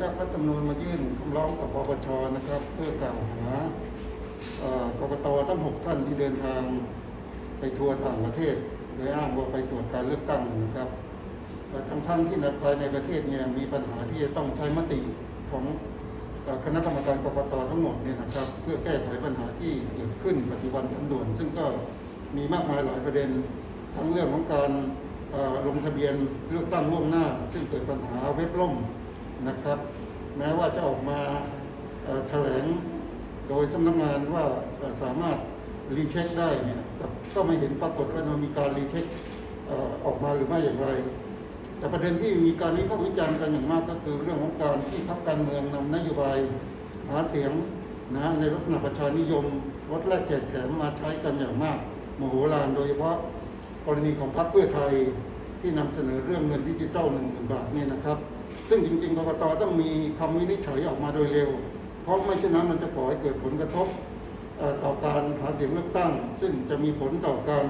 ครับรัฐธรรมนูญมายื่นคำร้องกับปปชนะครับ เพื่อกล่าวหาเอ่อกตทั้งหกท่านที่เดินทางไปทัวร์ต่างประเทศโดยอ้างว่าไปตรวจการเลือกตั้งนะครับเอ่ทั้งท่านที่ในภายในประเทศเนี่ยมีปัญหาที่จะต้องใช้มติของคณะกรรมการกรกตทั้งหมดเนี่ยนะครับ เพื่อแก้ไขปัญหาที่เกิดขึ้นปัจจุบันทันด่วน ซึ่งก็มีมากมายหลายประเด็น ทั้งเรื่องของการลงทะเบียนเลือกตั้งล่วงหน้า ซึ่งเกิดปัญหาเว็บล่ม นะครับ แม้ว่าจะออกมาแถลงโดยสำนักงานว่าสามารถรีเช็คได้เนี่ยแต่ก็ไม่เห็นปรากฏว่ามีการรีเช็คออกมาหรือไม่อย่างไร แต่ประเด็นที่มีการวิพากษ์วิจารณ์กันอย่างมากก็คือเรื่องของการที่พรรคการเมืองนำนโยบายหาเสียงนะในลักษณะประชานิยมลดแลกแจกแถมมาใช้กันอย่างมากโมโหลานโดยเฉพาะกรณีของพรรคเพื่อไทยที่นำเสนอเรื่องเงินดิจิทัลหนึ่งหมื่นบาทเนี่ยนะครับ ซึ่งจริงๆกรกตต้องมีคำวินิจฉัยออกมาโดยเร็ว เพราะไม่เช่นนั้นมันจะก่อให้เกิดผลกระทบต่อการหาเสียงเลือกตั้ง ซึ่งจะมีผลต่อการ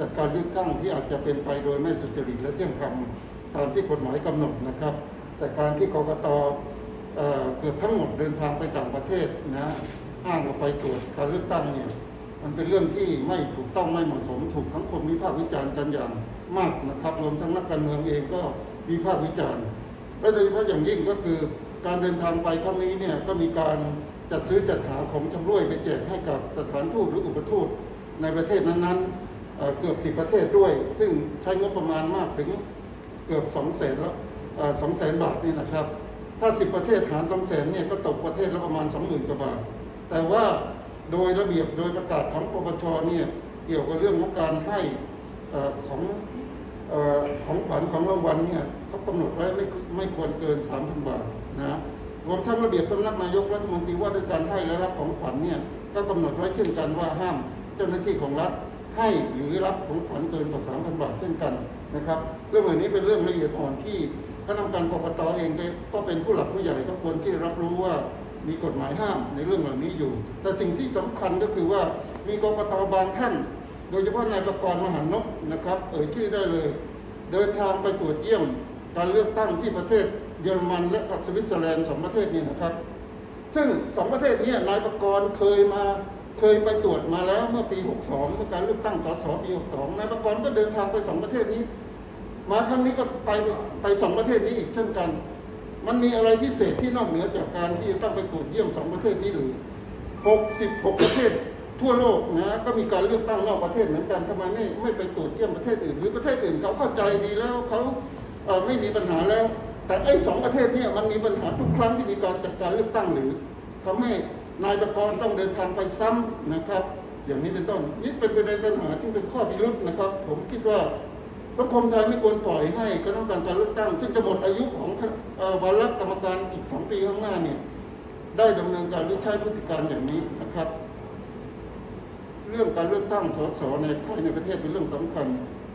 จัดการเลือกตั้งที่อาจจะเป็นไปโดยไม่สุจริตและเที่ยงธรรมตามที่กฎหมายกำหนดนะครับ แต่การที่กรกตเกือบทั้งหมดเดินทางไปต่างประเทศนะอ้างว่าไปตรวจการเลือกตั้งเนี่ยมันเป็นเรื่องที่ไม่ถูกต้องไม่เหมาะสมถูกสังคมวิพากษ์วิจารณ์กันอย่างมากนะครับรวมทั้งนักการเมืองเองก็วิพากษ์วิจารณ์ และโดยเฉพาะอย่างยิ่งก็คือการเดินทางไปครั้งนี้เนี่ยก็มีการจัดซื้อจัดหาของชำร่วยไปแจกให้กับสถานทูตหรืออุปทูตในประเทศนั้นๆเเกือบสิบประเทศด้วย ซึ่งใช้งบประมาณมากถึงเกือบสองแสนแล้วสองแสนบาทนี่นะครับ ถ้าสิบประเทศหารสองแสนเนี่ยก็ตกประเทศละประมาณสองหมื่นกว่าบาท แต่ว่าโดยระเบียบโดยประกาศของปปชเนี่ยเกี่ยวกับเรื่องของการให้อของอของขวัญของรางวัลเนี่ย กำหนดไว้ไม่ไม่ควรเกิน 3,000 บาทนะรวมทั้งระเบียบสำนักนายกรัฐมนตรีว่าด้วยการให้และรับของขวัญเนี่ยก็กำหนดไว้เช่นกันว่าห้ามเจ้าหน้าที่ของรัฐให้หรือรับของขวัญเกินกว่า 3,000 บาทเช่นกันนะครับ เรื่องเหล่านี้เป็นเรื่องละเอียดอ่อนที่คณะกรรมการกรกตเองก็เป็นผู้หลักผู้ใหญ่ก็ควรที่รับรู้ว่ามีกฎหมายห้ามในเรื่องเหล่านี้อยู่ แต่สิ่งที่สำคัญก็คือว่ามีกรกตบางท่าน โดยเฉพาะนายประกรณ์มหานพนะครับ เอ่ยชื่อได้เลย เดินทางไปตรวจเยี่ยม การเลือกตั้งที่ประเทศเยอรมันและสวิตเซอร์แลนด์สองประเทศนี้นะครับ ซึ่งสองประเทศนี้นายประกรณ์เคยมาเคยไปตรวจมาแล้วเมื่อปี 62เมื่อการเลือกตั้งสสปี 62นายประกรณ์ก็เดินทางไปสองประเทศนี้ มาครั้งนี้ก็ไปไปสองประเทศนี้อีกเช่นกัน มันมีอะไรพิเศษที่นอกเหนือจากการที่จะต้องไปตรวจเยี่ยมสองประเทศนี้หรือ 66 ประเทศทั่วโลกนะก็มีการเลือกตั้งนอกประเทศเหมือนกันทำไมไม่ไม่ไปตรวจเยี่ยมประเทศอื่น หรือประเทศอื่นเขาเข้าใจดีแล้วเขา ไม่มีปัญหาแล้ว แต่ไอ้สองประเทศเนี่ยมันมีปัญหาทุกครั้งที่มีการจัดการเลือกตั้งหรือทำให้นายประกรณ์ต้องเดินทางไปซ้ำนะครับ อย่างนี้เป็นต้นนี่เป็นประเด็นปัญหาที่เป็นข้อพิรุษนะครับ ผมคิดว่าสังคมไทยไม่ควรปล่อยให้คณะกรรมการการเลือกตั้ง ซึ่งจะหมดอายุของวาระกรรมการอีกสองปีข้างหน้าเนี่ยได้ดำเนินการหรือใช้พฤติการอย่างนี้นะครับ เรื่องการเลือกตั้งสสในภายในประเทศเป็นเรื่องสำคัญ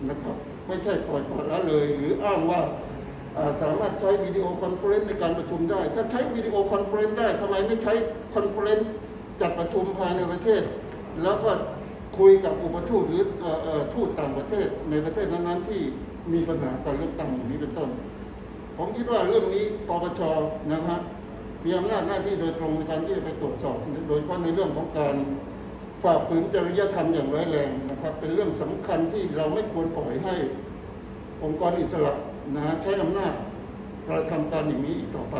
นะครับ ไม่ใช่ปล่อยปละละเลย หรืออ้างว่าสามารถใช้วิดีโอคอนเฟอเรนซ์ในการประชุมได้ ถ้าใช้วิดีโอคอนเฟอเรนซ์ได้ทำไมไม่ใช้คอนเฟอเรนซ์จัดประชุมภายในประเทศ แล้วก็คุยกับอุปทูตหรือเอ่อเอ่อทูตต่างประเทศในประเทศนั้นๆที่มีปัญหาการเลือกตั้งอย่างนี้เป็นต้น ผมคิดว่าเรื่องนี้ปปชนะครับมีอำนาจหน้าที่โดยตรงในการที่จะไปตรวจสอบ โดยเฉพาะในเรื่องของการ ฝ่าฝืนจริยธรรมอย่างร้ายแรงนะครับ เป็นเรื่องสำคัญที่เราไม่ควรปล่อยให้องค์กรอิสระนะฮะใช้อำนาจกระทำการอย่างนี้อีกต่อไป